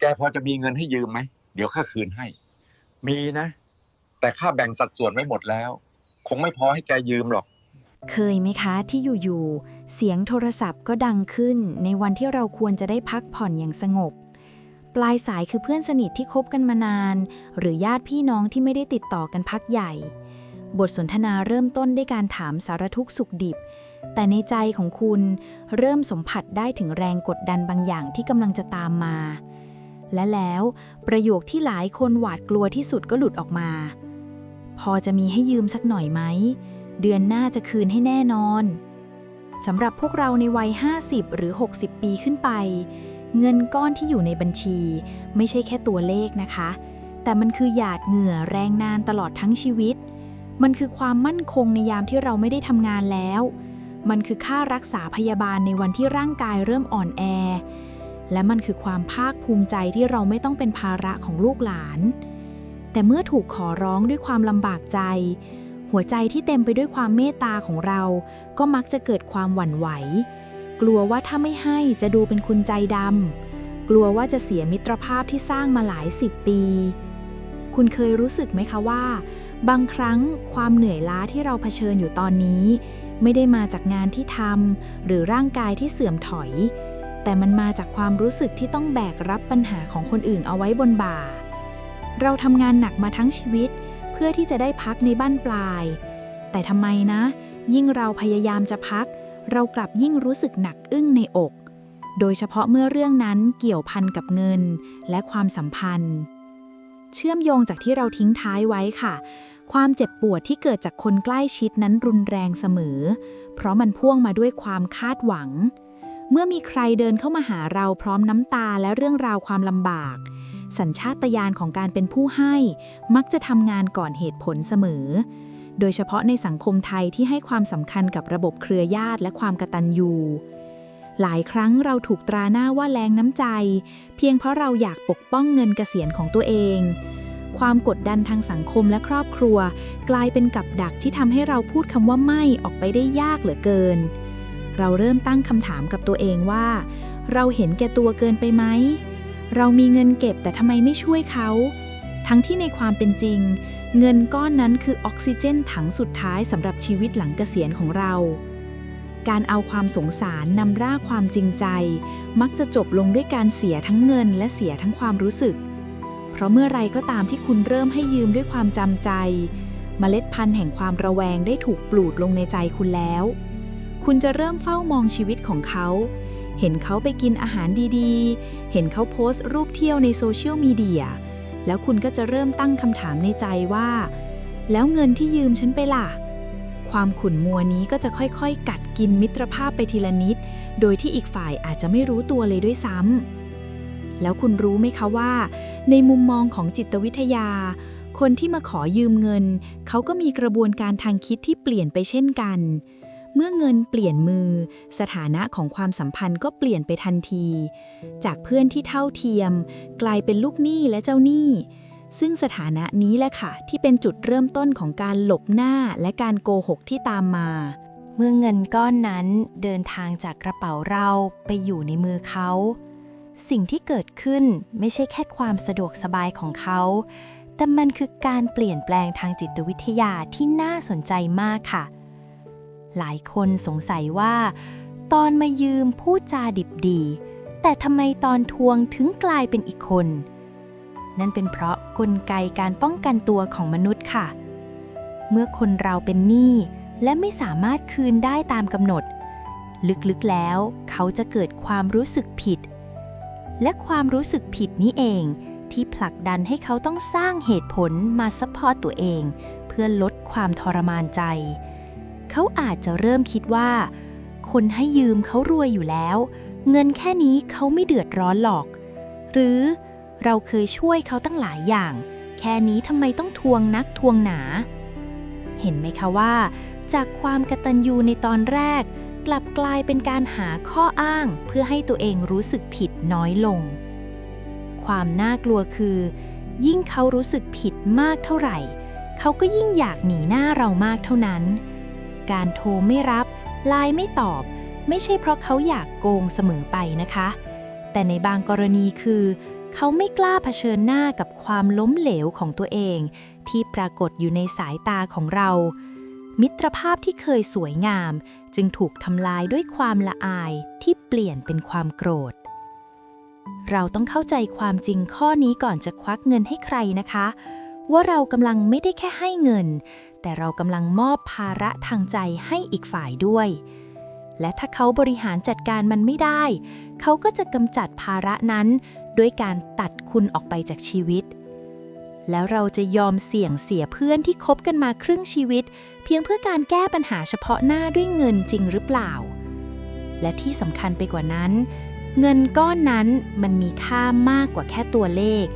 แกพอจะมีเงินให้ยืมไหม เดี๋ยวข้าคืนให้ มีนะ แต่ข้าแบ่งสัดส่วนไว้หมดแล้ว คงไม่พอให้แกยืมหรอก เคยไหมคะที่อยู่ ๆ เสียงโทรศัพท์ก็ดังขึ้น ในวันที่เราควรจะได้พักผ่อนอย่างสงบ ปลายสายคือเพื่อนสนิทที่คบกันมานาน หรือญาติพี่น้องที่ไม่ได้ติดต่อกันพักใหญ่ บทสนทนาเริ่มต้นด้วยการถามสารทุกข์สุขดิบ แต่ในใจของคุณเริ่มสัมผัสได้ถึงแรงกดดันบางอย่างที่กำลังจะตามมา และแล้วประโยคที่หลายคนหวาดกลัวที่สุดก็หลุดออกมา พอจะมีให้ยืมสักหน่อยไหม เดือนหน้าจะคืนให้แน่นอน สำหรับพวกเราในวัย 50 หรือ 60 ปีขึ้นไป เงินก้อนที่อยู่ในบัญชี ไม่ใช่แค่ตัวเลขนะคะ แต่มันคือหยาดเหงื่อแรงนานตลอดทั้งชีวิต มันคือความมั่นคงในยามที่เราไม่ได้ทำงานแล้ว มันคือค่ารักษาพยาบาลในวันที่ร่างกายเริ่มอ่อนแอ และมันคือความภาคภูมิใจที่เราไม่ต้องเป็นภาระของลูกหลาน แต่เมื่อถูกขอร้องด้วยความลำบากใจ หัวใจที่เต็มไปด้วยความเมตตาของเรา ก็มักจะเกิดความหวั่นไหว กลัวว่าถ้าไม่ให้จะดูเป็นคุณใจดำ กลัวว่าจะเสียมิตรภาพที่สร้างมาหลายสิบปี คุณเคยรู้สึกไหมคะว่า บางครั้งความเหนื่อยล้าที่เราเผชิญอยู่ตอนนี้ ไม่ได้มาจากงานที่ทำหรือร่างกายที่เสื่อมถอย แต่มันมาจากความรู้สึกที่ต้องแบกรับปัญหาของคนอื่นเอาไว้บนบ่า เราทำงานหนักมาทั้งชีวิต เพื่อที่จะได้พักในบ้านปลาย แต่ทำไมนะ ยิ่งเราพยายามจะพัก เรากลับยิ่งรู้สึกหนักอึ้งในอก โดยเฉพาะเมื่อเรื่องนั้นเกี่ยวพันกับเงินและความสัมพันธ์ เชื่อมโยงจากที่เราทิ้งท้ายไว้ค่ะ ความเจ็บปวดที่เกิดจากคนใกล้ชิดนั้นรุนแรงเสมอ เพราะมันพ่วงมาด้วยความคาดหวัง เมื่อมีใครเดินเข้ามาหาเราพร้อมน้ำตาและเรื่องราวความลำบาก สัญชาตญาณของการเป็นผู้ให้ มักจะทำงานก่อนเหตุผลเสมอ โดยเฉพาะในสังคมไทยที่ให้ความสำคัญกับระบบเครือญาติและความกตัญญูหลายครั้งเราถูกตราหน้าว่าแรงน้ำใจ เพียงเพราะเราอยากปกป้องเงินเกษียณของตัวเอง ความกดดันทางสังคมและครอบครัว กลายเป็นกับดักที่ทำให้เราพูดคำว่าไม่ออกไปได้ยากเหลือเกิน เราเริ่มตั้งคำถามกับตัวเองว่า เราเห็นแก่ตัวเกินไปไหม เรามีเงินเก็บแต่ทำไมไม่ช่วยเขา ทั้งที่ในความเป็นจริง เงินก้อนนั้นคือออกซิเจนถังสุดท้ายสำหรับชีวิตหลังเกษียณของเรา การเอาความสงสารนำร่าความจริงใจ มักจะจบลงด้วยการเสียทั้งเงินและเสียทั้งความรู้สึก เพราะเมื่อไรก็ตามที่คุณเริ่มให้ยืมด้วยความจำใจเมล็ดพันธุ์แห่งความระแวงได้ถูกปลูกลงในใจคุณแล้ว คุณจะเริ่มเฝ้ามองชีวิตของเขา เห็นเขาไปกินอาหารดีๆ เห็นเขาโพสต์รูปเที่ยวในโซเชียลมีเดีย แล้วคุณก็จะเริ่มตั้งคำถามในใจว่า แล้วเงินที่ยืมฉันไปล่ะ ความขุ่นมัวนี้ก็จะค่อยๆ กัดกินมิตรภาพไปทีละนิด โดยที่อีกฝ่ายอาจจะไม่รู้ตัวเลยด้วยซ้ำ แล้วคุณรู้ไหมคะว่า ในมุมมองของจิตวิทยา คนที่มาขอยืมเงิน เขาก็มีกระบวนการทางคิดที่เปลี่ยนไปเช่นกันเเมื่อเงินเปลี่ยนมือ สถานะของความสัมพันธ์ก็เปลี่ยนไปทันที จากเพื่อนที่เท่าเทียม กลายเป็นลูกหนี้และเจ้าหนี้ ซึ่งสถานะนี้แหละค่ะ ที่เป็นจุดเริ่มต้นของการหลบหน้าและการโกหกที่ตามมา เมื่อเงินก้อนนั้นเดินทางจากกระเป๋าเราไปอยู่ในมือเขาสิ่งที่เกิดขึ้นไม่ใช่แค่ความสะดวกสบายของเขา แต่มันคือการเปลี่ยนแปลงทางจิตวิทยาที่น่าสนใจมากค่ะ หลายคนสงสัยว่า ตอนมายืมพูดจาดิบดี แต่ทำไมตอนทวงถึงกลายเป็นอีกคน นั่นเป็นเพราะกลไกการป้องกันตัวของมนุษย์ค่ะ เมื่อคนเราเป็นหนี้และไม่สามารถคืนได้ตามกำหนด ลึกๆแล้วเขาจะเกิดความรู้สึกผิด และความรู้สึกผิดนี้เองที่ผลักดันให้เขาต้องสร้างเหตุผลมาซัพพอร์ตตัวเอง เพื่อลดความทรมานใจ เขาอาจจะเริ่มคิดว่า คนให้ยืมเขารวยอยู่แล้ว เงินแค่นี้เขาไม่เดือดร้อนหรอก หรือเราเคยช่วยเขาตั้งหลายอย่าง แค่นี้ทำไมต้องทวงนักทวงหนา เห็นไหมคะว่า จากความกตัญญูในตอนแรก กลับกลายเป็นการหาข้ออ้างเพื่อให้ตัวเองรู้สึกผิดน้อยลง ความน่ากลัวคือ ยิ่งเขารู้สึกผิดมากเท่าไหร่ เขาก็ยิ่งอยากหนีหน้าเรามากเท่านั้น การโทรไม่รับไลน์ไม่ตอบ ไม่ใช่เพราะเขาอยากโกงเสมอไปนะคะ แต่ในบางกรณีคือ เขาไม่กล้าเผชิญหน้ากับความล้มเหลวของตัวเอง ที่ปรากฏอยู่ในสายตาของเรา มิตรภาพที่เคยสวยงาม จึงถูกทำลายด้วยความละอายที่เปลี่ยนเป็นความโกรธ เราต้องเข้าใจความจริงข้อนี้ก่อนจะควักเงินให้ใครนะคะว่าเรากำลังไม่ได้แค่ให้เงิน แต่เรากำลังมอบภาระทางใจให้อีกฝ่ายด้วย และถ้าเขาบริหารจัดการมันไม่ได้ เขาก็จะกำจัดภาระนั้นด้วยการตัดคุณออกไปจากชีวิต แล้วเราจะยอมเสี่ยงเสียเพื่อนที่คบกันมาครึ่งชีวิต เพียงเพื่อการแก้ปัญหาเฉพาะหน้าด้วยเงินจริงหรือเปล่า และที่สำคัญไปกว่านั้น เงินก้อนนั้นมันมีค่ามากกว่าแค่ตัวเลข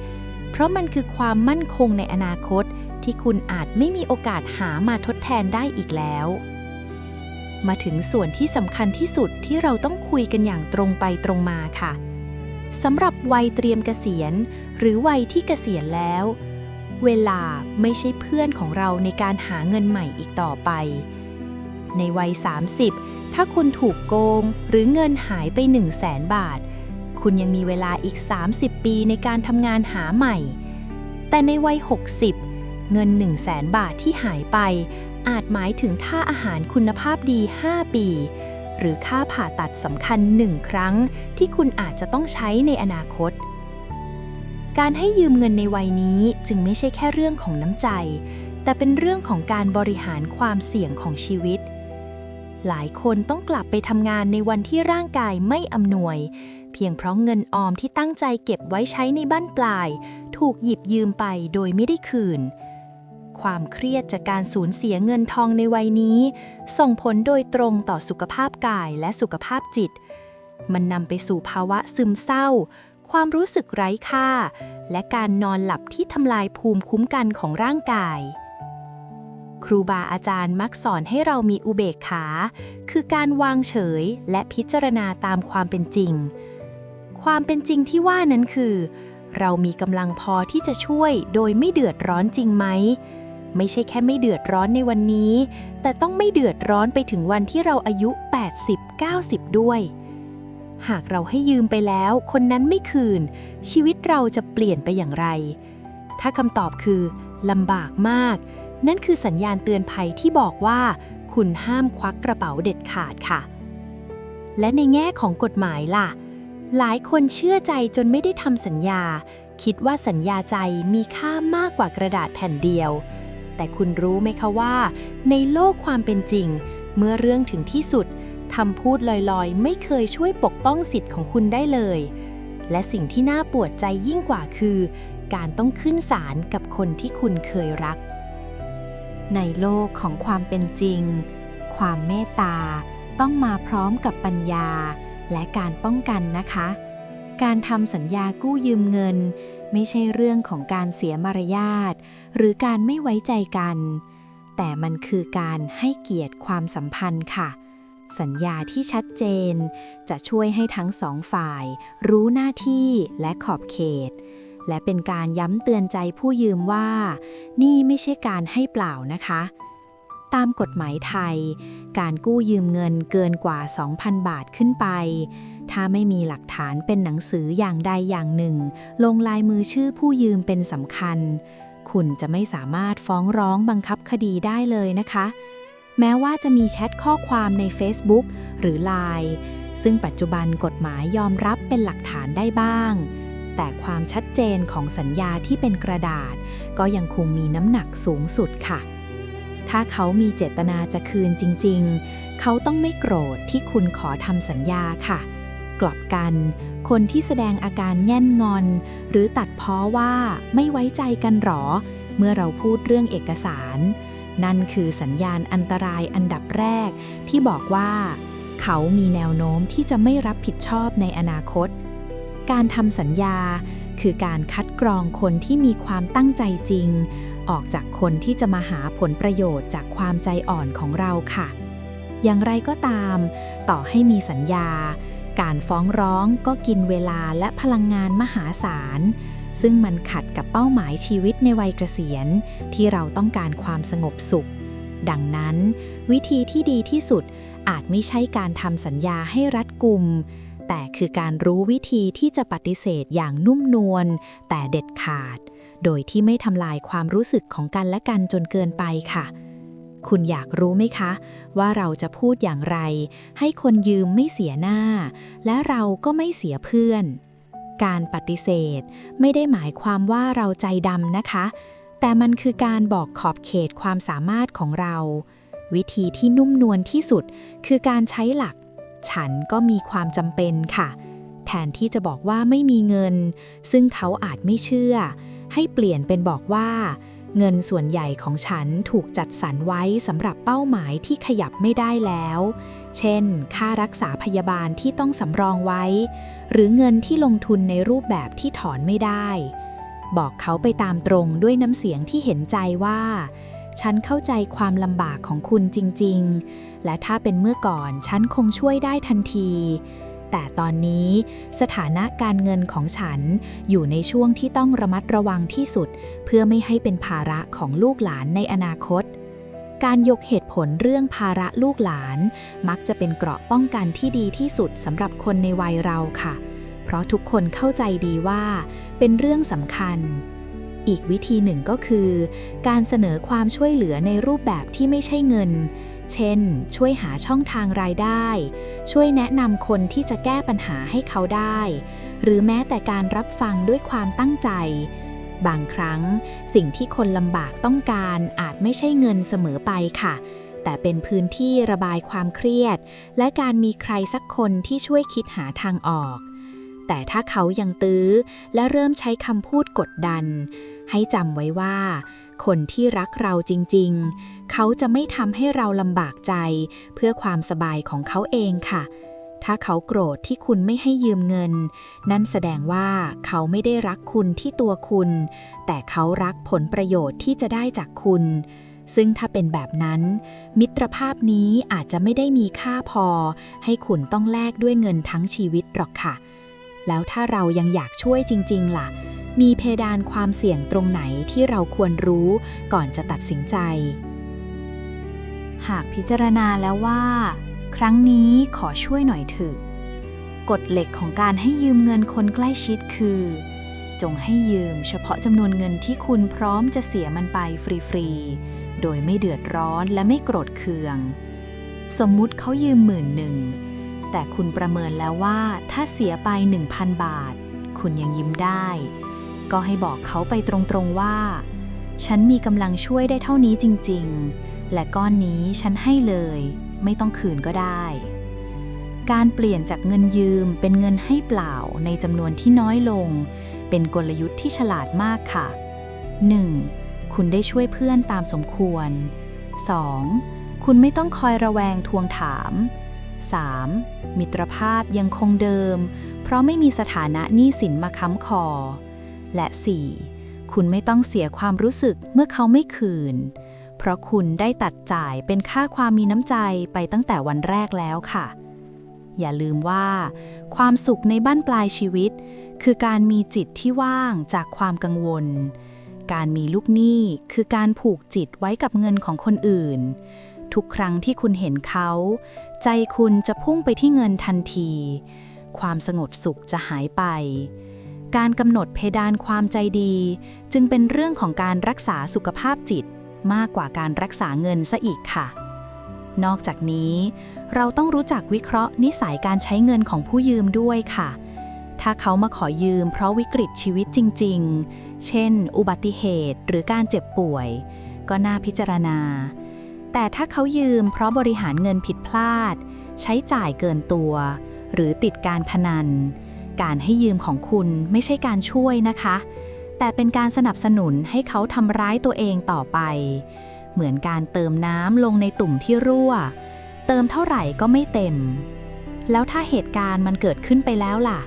เพราะมันคือความมั่นคงในอนาคต ที่คุณอาจไม่มีโอกาสหามาทดแทนได้อีกแล้ว มาถึงส่วนที่สำคัญที่สุดที่เราต้องคุยกันอย่างตรงไปตรงมาค่ะสำหรับวัยเตรียมเกษียณ หรือวัยที่เกษียณแล้ว เวลาไม่ใช่เพื่อนของเราในการหาเงินใหม่อีกต่อไป ในวัย 30 ถ้าคุณถูกโกงหรือเงินหายไป 1 0 0 0 0แสนบาท คุณยังมีเวลาอีก 30 ปีในการทำงานหาใหม่ แต่ในวัย 60 เงิน 1 0 0 0 0แสนบาทที่หายไป อาจหมายถึงค่าอาหารคุณภาพดี 5 ปี หรือค่าผ่าตัดสำคัญ 1 ครั้ง ที่คุณอาจจะต้องใช้ในอนาคต การให้ยืมเงินในวัยนี้จึงไม่ใช่แค่เรื่องของน้ำใจ แต่เป็นเรื่องของการบริหารความเสี่ยงของชีวิต หลายคนต้องกลับไปทำงานในวันที่ร่างกายไม่อำนวย เพียงเพราะเงินออมที่ตั้งใจเก็บไว้ใช้ในบ้านปลาย ถูกหยิบยืมไปโดยไม่ได้คืน ความเครียดจากการสูญเสียเงินทองในวัยนี้ ส่งผลโดยตรงต่อสุขภาพกายและสุขภาพจิต มันนำไปสู่ภาวะซึมเศร้า ความรู้สึกไร้ค่า และการนอนหลับที่ทำลายภูมิคุ้มกันของร่างกาย ครูบาอาจารย์มักสอนให้เรามีอุเบกขา คือการวางเฉยและพิจารณาตามความเป็นจริง ความเป็นจริงที่ว่านั้นคือเรามีกำลังพอที่จะช่วยโดยไม่เดือดร้อนจริงไหม ไม่ใช่แค่ไม่เดือดร้อนในวันนี้ แต่ต้องไม่เดือดร้อนไปถึงวันที่เราอายุ 80-90 ด้วย หากเราให้ยืมไปแล้ว คนนั้นไม่คืน ชีวิตเราจะเปลี่ยนไปอย่างไร ถ้าคำตอบคือลำบากมาก นั่นคือสัญญาณเตือนภัยที่บอกว่า คุณห้ามควักกระเป๋าเด็ดขาดค่ะ และในแง่ของกฎหมายล่ะ หลายคนเชื่อใจจนไม่ได้ทำสัญญา คิดว่าสัญญาใจมีค่ามากกว่ากระดาษแผ่นเดียว แต่คุณรู้ไหมคะว่า ในโลกความเป็นจริง เมื่อเรื่องถึงที่สุดคำพูดลอยๆ ไม่เคยช่วยปกป้องสิทธิ์ของคุณได้เลย และสิ่งที่น่าปวดใจยิ่งกว่าคือ การต้องขึ้นศาลกับคนที่คุณเคยรัก ในโลกของความเป็นจริง ความเมตตาต้องมาพร้อมกับปัญญาและการป้องกันนะคะ การทำสัญญากู้ยืมเงิน ไม่ใช่เรื่องของการเสียมารยาท หรือการไม่ไว้ใจกัน แต่มันคือการให้เกียรติความสัมพันธ์ค่ะ สัญญาที่ชัดเจน จะช่วยให้ทั้งสองฝ่าย รู้หน้าที่และขอบเขต และเป็นการย้ำเตือนใจผู้ยืมว่า นี่ไม่ใช่การให้เปล่านะคะตามกฎหมายไทย การกู้ยืมเงินเกินกว่า 2,000 บาทขึ้นไป ถ้าไม่มีหลักฐานเป็นหนังสืออย่างใดอย่างหนึ่ง ลงลายมือชื่อผู้ยืมเป็นสำคัญ คุณจะไม่สามารถฟ้องร้องบังคับคดีได้เลยนะคะ แม้ว่าจะมีแชทข้อความใน Facebook หรือ Line ซึ่งปัจจุบันกฎหมายยอมรับเป็นหลักฐานได้บ้าง แต่ความชัดเจนของสัญญาที่เป็นกระดาษ ก็ยังคงมีน้ำหนักสูงสุดค่ะ ถ้าเขามีเจตนาจะคืนจริง ๆ เขาต้องไม่โกรธที่คุณขอทำสัญญาค่ะ กลับกัน คนที่แสดงอาการแง่นงอน หรือตัดพ้อว่าไม่ไว้ใจกันหรอ เมื่อเราพูดเรื่องเอกสาร นั่นคือสัญญาณอันตรายอันดับแรก ที่บอกว่า เขามีแนวโน้มที่จะไม่รับผิดชอบในอนาคต การทำสัญญาคือการคัดกรองคนที่มีความตั้งใจจริง ออกจากคนที่จะมาหาผลประโยชน์จากความใจอ่อนของเราค่ะ อย่างไรก็ตาม ต่อให้มีสัญญา การฟ้องร้องก็กินเวลาและพลังงานมหาศาล ซึ่งมันขัดกับเป้าหมายชีวิตในวัยเกษียณ ที่เราต้องการความสงบสุข ดังนั้น วิธีที่ดีที่สุดอาจไม่ใช่การทำสัญญาให้รัดกุม แต่คือการรู้วิธีที่จะปฏิเสธอย่างนุ่มนวลแต่เด็ดขาด โดยที่ไม่ทำลายความรู้สึกของกันและกันจนเกินไปค่ะ คุณอยากรู้ไหมคะ ว่าเราจะพูดอย่างไร ให้คนยืมไม่เสียหน้า และเราก็ไม่เสียเพื่อน การปฏิเสธไม่ได้หมายความว่าเราใจดำนะคะ แต่มันคือการบอกขอบเขตความสามารถของเรา วิธีที่นุ่มนวลที่สุด คือการใช้หลัก ฉันก็มีความจำเป็นค่ะ แทนที่จะบอกว่าไม่มีเงิน ซึ่งเขาอาจไม่เชื่อ ให้เปลี่ยนเป็นบอกว่า เงินส่วนใหญ่ของฉันถูกจัดสรรไว้สำหรับเป้าหมายที่ขยับไม่ได้แล้ว เช่น ค่ารักษาพยาบาลที่ต้องสำรองไว้ หรือเงินที่ลงทุนในรูปแบบที่ถอนไม่ได้ บอกเขาไปตามตรงด้วยน้ำเสียงที่เห็นใจว่า ฉันเข้าใจความลำบากของคุณจริง ๆ และถ้าเป็นเมื่อก่อนฉันคงช่วยได้ทันที แต่ตอนนี้สถานะการเงินของฉันอยู่ในช่วงที่ต้องระมัดระวังที่สุด เพื่อไม่ให้เป็นภาระของลูกหลานในอนาคต การยกเหตุผลเรื่องภาระลูกหลาน มักจะเป็นเกราะป้องกันที่ดีที่สุดสำหรับคนในวัยเราค่ะ เพราะทุกคนเข้าใจดีว่า เป็นเรื่องสำคัญอีกวิธีหนึ่งก็คือ การเสนอความช่วยเหลือในรูปแบบที่ไม่ใช่เงิน เช่น ช่วยหาช่องทางรายได้ ช่วยแนะนำคนที่จะแก้ปัญหาให้เขาได้ หรือแม้แต่การรับฟังด้วยความตั้งใจ บางครั้งสิ่งที่คนลำบากต้องการอาจไม่ใช่เงินเสมอไปค่ะ แต่เป็นพื้นที่ระบายความเครียด และการมีใครสักคนที่ช่วยคิดหาทางออก แต่ถ้าเขายังตื้อ และเริ่มใช้คำพูดกดดัน ให้จำไว้ว่าคนที่รักเราจริง ๆ เขาจะไม่ทำให้เราลำบากใจ เพื่อความสบายของเขาเองค่ะ ถ้าเขาโกรธที่คุณไม่ให้ยืมเงิน นั่นแสดงว่าเขาไม่ได้รักคุณที่ตัวคุณ แต่เขารักผลประโยชน์ที่จะได้จากคุณ ซึ่งถ้าเป็นแบบนั้น มิตรภาพนี้อาจจะไม่ได้มีค่าพอ ให้คุณต้องแลกด้วยเงินทั้งชีวิตหรอกค่ะ แล้วถ้าเรายังอยากช่วยจริง ๆ ล่ะมีเพดานความเสี่ยงตรงไหนที่เราควรรู้ก่อนจะตัดสินใจ หากพิจารณาแล้วว่า ครั้งนี้ขอช่วยหน่อยเถอะกฎเหล็กของการให้ยืมเงินคนใกล้ชิดคือ จงให้ยืมเฉพาะจำนวนเงินที่คุณพร้อมจะเสียมันไปฟรีๆ โดยไม่เดือดร้อนและไม่โกรธเคือง สมมุติเขายืมหมื่นหนึ่ง แต่คุณประเมินแล้วว่าถ้าเสียไป 1,000 บาท คุณยังยิ้มได้ ก็ให้บอกเขาไปตรงๆว่า ฉันมีกำลังช่วยได้เท่านี้จริง ๆ และก้อนนี้ฉันให้เลย ไม่ต้องคืนก็ได้ การเปลี่ยนจากเงินยืมเป็นเงินให้เปล่าในจำนวนที่น้อยลง เป็นกลยุทธ์ที่ฉลาดมากค่ะ 1. คุณได้ช่วยเพื่อนตามสมควร 2. คุณไม่ต้องคอยระแวงทวงถาม 3. มิตรภาพยังคงเดิม เพราะไม่มีสถานะหนี้สินมาค้ำคอ และ 4. คุณไม่ต้องเสียความรู้สึกเมื่อเขาไม่คืน เพราะคุณได้ตัดจ่ายเป็นค่าความมีน้ำใจไปตั้งแต่วันแรกแล้วค่ะ อย่าลืมว่า ความสุขในบ้านปลายชีวิต คือการมีจิตที่ว่างจากความกังวล การมีลูกหนี้คือการผูกจิตไว้กับเงินของคนอื่น ทุกครั้งที่คุณเห็นเขา ใจคุณจะพุ่งไปที่เงินทันที ความสงบสุขจะหายไปการกำหนดเพดานความใจดี จึงเป็นเรื่องของการรักษาสุขภาพจิต มากกว่าการรักษาเงินซะอีกค่ะ นอกจากนี้ เราต้องรู้จักวิเคราะห์นิสัยการใช้เงินของผู้ยืมด้วยค่ะ ถ้าเขามาขอยืมเพราะวิกฤตชีวิตจริง ๆ เช่น อุบัติเหตุหรือการเจ็บป่วย ก็น่าพิจารณา แต่ถ้าเขายืมเพราะบริหารเงินผิดพลาด ใช้จ่ายเกินตัว หรือติดการพนัน การให้ยืมของคุณไม่ใช่การช่วยนะคะ แต่เป็นการสนับสนุนให้เขาทำร้ายตัวเองต่อไป เหมือนการเติมน้ำลงในตุ่มที่รั่ว เติมเท่าไหร่ก็ไม่เต็ม แล้วถ้าเหตุการณ์มันเกิดขึ้นไปแล้วล่ะ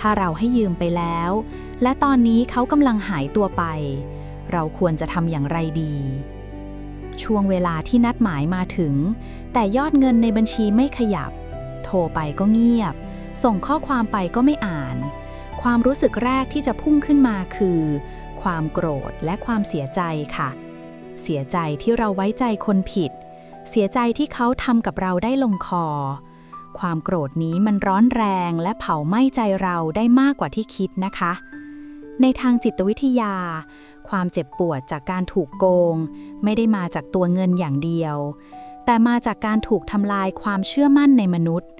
ถ้าเราให้ยืมไปแล้ว และตอนนี้เขากำลังหายตัวไป เราควรจะทำอย่างไรดี ช่วงเวลาที่นัดหมายมาถึง แต่ยอดเงินในบัญชีไม่ขยับ โทรไปก็เงียบ ส่งข้อความไปก็ไม่อ่าน ความรู้สึกแรกที่จะพุ่งขึ้นมาคือ ความโกรธและความเสียใจค่ะ เสียใจที่เราไว้ใจคนผิด เสียใจที่เขาทำกับเราได้ลงคอ ความโกรธนี้มันร้อนแรงและเผาไหม้ใจเราได้มากกว่าที่คิดนะคะ ในทางจิตวิทยา ความเจ็บปวดจากการถูกโกง ไม่ได้มาจากตัวเงินอย่างเดียว แต่มาจากการถูกทำลายความเชื่อมั่นในมนุษย์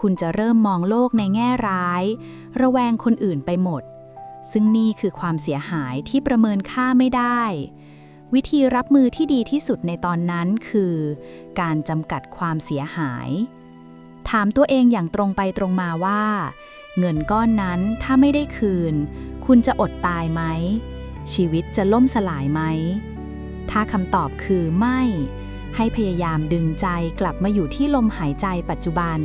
คุณจะเริ่มมองโลกในแง่ร้าย ระแวงคนอื่นไปหมด ซึ่งนี่คือความเสียหายที่ประเมินค่าไม่ได้ วิธีรับมือที่ดีที่สุดในตอนนั้นคือ การจำกัดความเสียหาย ถามตัวเองอย่างตรงไปตรงมาว่า เงินก้อนนั้นถ้าไม่ได้คืน คุณจะอดตายไหม ชีวิตจะล่มสลายไหม ถ้าคำตอบคือไม่ให้พยายามดึงใจกลับมาอยู่ที่ลมหายใจปัจจุบัน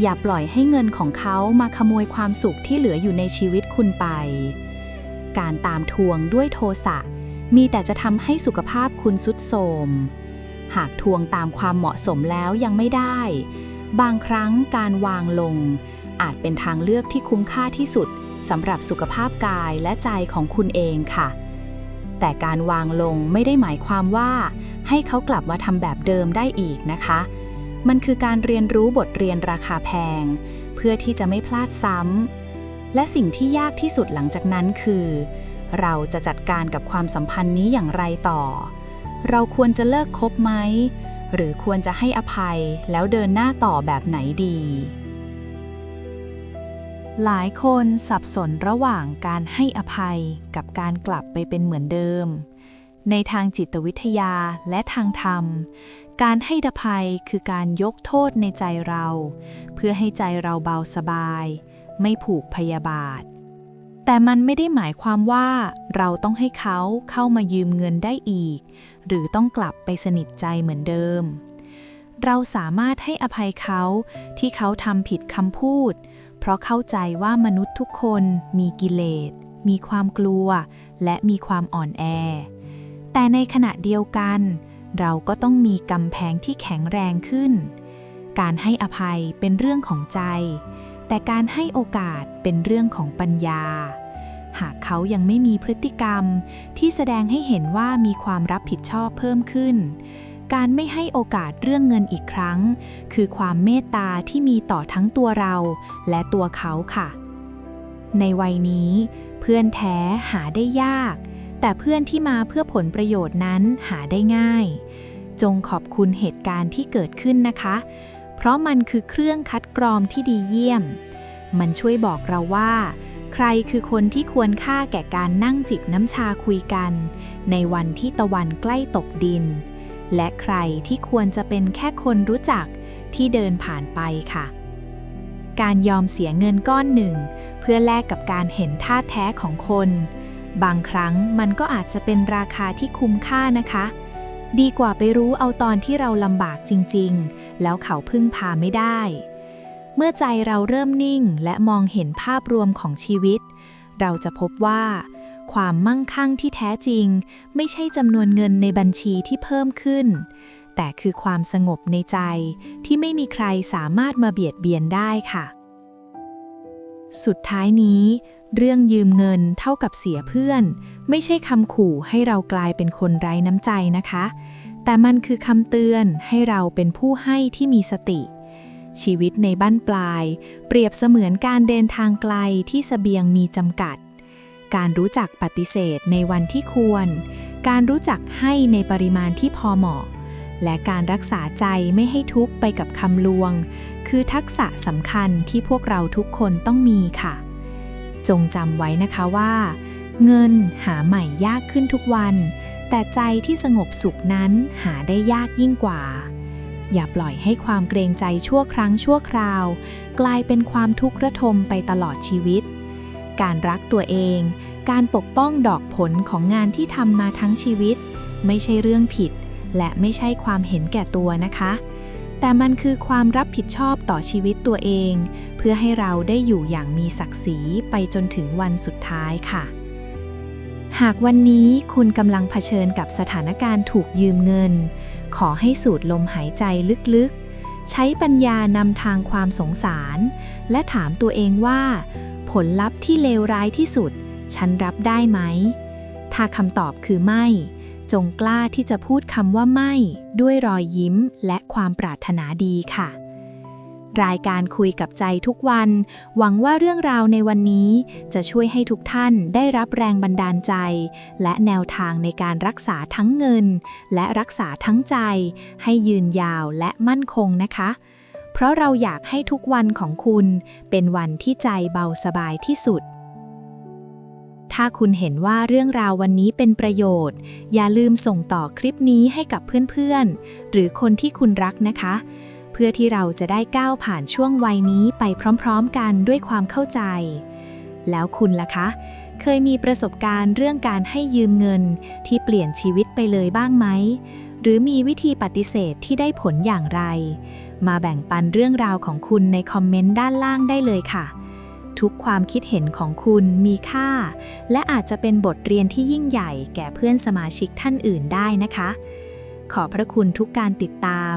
อย่าปล่อยให้เงินของเขามาขโมยความสุขที่เหลืออยู่ในชีวิตคุณไป การตามทวงด้วยโทสะมีแต่จะทำให้สุขภาพคุณสุดโทรม หากทวงตามความเหมาะสมแล้วยังไม่ได้ บางครั้งการวางลง อาจเป็นทางเลือกที่คุ้มค่าที่สุดสำหรับสุขภาพกายและใจของคุณเองค่ะ แต่การวางลงไม่ได้หมายความว่า ให้เขากลับมาทำแบบเดิมได้อีกนะคะ มันคือการเรียนรู้บทเรียนราคาแพง เพื่อที่จะไม่พลาดซ้ำ และสิ่งที่ยากที่สุดหลังจากนั้นคือ เราจะจัดการกับความสัมพันธ์นี้อย่างไรต่อ เราควรจะเลิกคบไหม หรือควรจะให้อภัยแล้วเดินหน้าต่อแบบไหนดี หลายคนสับสนระหว่างการให้อภัยกับการกลับไปเป็นเหมือนเดิม ในทางจิตวิทยาและทางธรรม การให้อภัยคือการยกโทษในใจเรา เพื่อให้ใจเราเบาสบาย ไม่ผูกพยาบาท แต่มันไม่ได้หมายความว่า เราต้องให้เขาเข้ามายืมเงินได้อีก หรือต้องกลับไปสนิทใจเหมือนเดิม เราสามารถให้อภัยเขาที่เขาทำผิดคำพูด เพราะเข้าใจว่ามนุษย์ทุกคนมีกิเลสมีความกลัว และมีความอ่อนแอ แต่ในขณะเดียวกัน เราก็ต้องมีกำแพงที่แข็งแรงขึ้น การให้อภัยเป็นเรื่องของใจ แต่การให้โอกาสเป็นเรื่องของปัญญา หากเขายังไม่มีพฤติกรรมที่แสดงให้เห็นว่ามีความรับผิดชอบเพิ่มขึ้น การไม่ให้โอกาสเรื่องเงินอีกครั้ง คือความเมตตาที่มีต่อทั้งตัวเรา และตัวเขาค่ะ ในวัยนี้ เพื่อนแท้หาได้ยาก แต่เพื่อนที่มาเพื่อผลประโยชน์นั้นหาได้ง่าย จงขอบคุณเหตุการณ์ที่เกิดขึ้นนะคะ เพราะมันคือเครื่องคัดกรองที่ดีเยี่ยม มันช่วยบอกเราว่า ใครคือคนที่ควรค่าแก่การนั่งจิบน้ำชาคุยกัน ในวันที่ตะวันใกล้ตกดิน และใครที่ควรจะเป็นแค่คนรู้จักที่เดินผ่านไปค่ะ การยอมเสียเงินก้อนหนึ่ง เพื่อแลกกับการเห็นท่าแท้ของคน บางครั้งมันก็อาจจะเป็นราคาที่คุ้มค่านะคะ ดีกว่าไปรู้เอาตอนที่เราลำบากจริงๆ แล้วเขาพึ่งพาไม่ได้ เมื่อใจเราเริ่มนิ่งและมองเห็นภาพรวมของชีวิต เราจะพบว่า ความมั่งคั่งที่แท้จริง ไม่ใช่จำนวนเงินในบัญชีที่เพิ่มขึ้น แต่คือความสงบในใจที่ไม่มีใครสามารถมาเบียดเบียนได้ค่ะ สุดท้ายนี้ เรื่องยืมเงินเท่ากับเสียเพื่อน ไม่ใช่คำขู่ให้เรากลายเป็นคนไร้น้ำใจนะคะ แต่มันคือคำเตือนให้เราเป็นผู้ให้ที่มีสติ ชีวิตในบ้านปลาย เปรียบเสมือนการเดินทางไกลที่เสบียงมีจำกัด การรู้จักปฏิเสธในวันที่ควร การรู้จักให้ในปริมาณที่พอเหมาะ และการรักษาใจไม่ให้ทุกข์ไปกับคำลวง คือทักษะสำคัญที่พวกเราทุกคนต้องมีค่ะ จงจำไว้นะคะว่า เงินหาใหม่ยากขึ้นทุกวัน แต่ใจที่สงบสุขนั้นหาได้ยากยิ่งกว่า อย่าปล่อยให้ความเกรงใจชั่วครั้งชั่วคราว กลายเป็นความทุกข์ระทมไปตลอดชีวิต การรักตัวเอง การปกป้องดอกผลของงานที่ทำมาทั้งชีวิต ไม่ใช่เรื่องผิด และไม่ใช่ความเห็นแก่ตัวนะคะ แต่มันคือความรับผิดชอบต่อชีวิตตัวเอง เพื่อให้เราได้อยู่อย่างมีศักดิ์ศรีไปจนถึงวันสุดท้ายค่ะ หากวันนี้คุณกำลังเผชิญกับสถานการณ์ถูกยืมเงิน ขอให้สูดลมหายใจลึกๆ ใช้ปัญญานำทางความสงสาร และถามตัวเองว่า ผลลัพธ์ที่เลวร้ายที่สุด ฉันรับได้ไหม ถ้าคำตอบคือไม่ จงกล้าที่จะพูดคำว่าไม่ ด้วยรอยยิ้มและความปรารถนาดีค่ะ รายการคุยกับใจทุกวัน หวังว่าเรื่องราวในวันนี้จะช่วยให้ทุกท่านได้รับแรงบันดาลใจ และแนวทางในการรักษาทั้งเงิน และรักษาทั้งใจ ให้ยืนยาวและมั่นคงนะคะ เพราะเราอยากให้ทุกวันของคุณเป็นวันที่ใจเบาสบายที่สุด ถ้าคุณเห็นว่าเรื่องราววันนี้เป็นประโยชน์ อย่าลืมส่งต่อคลิปนี้ให้กับเพื่อนๆ หรือคนที่คุณรักนะคะ เพื่อที่เราจะได้ก้าวผ่านช่วงวัยนี้ไปพร้อมๆ กันด้วยความเข้าใจ แล้วคุณล่ะคะ เคยมีประสบการณ์เรื่องการให้ยืมเงินที่เปลี่ยนชีวิตไปเลยบ้างไหม หรือมีวิธีปฏิเสธที่ได้ผลอย่างไร มาแบ่งปันเรื่องราวของคุณในคอมเมนต์ด้านล่างได้เลยค่ะ ทุกความคิดเห็นของคุณมีค่า และอาจจะเป็นบทเรียนที่ยิ่งใหญ่แก่เพื่อนสมาชิกท่านอื่นได้นะคะ ขอพระคุณทุกการติดตาม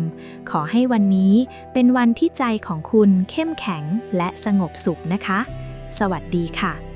ขอให้วันนี้เป็นวันที่ใจของคุณเข้มแข็งและสงบสุขนะคะ สวัสดีค่ะ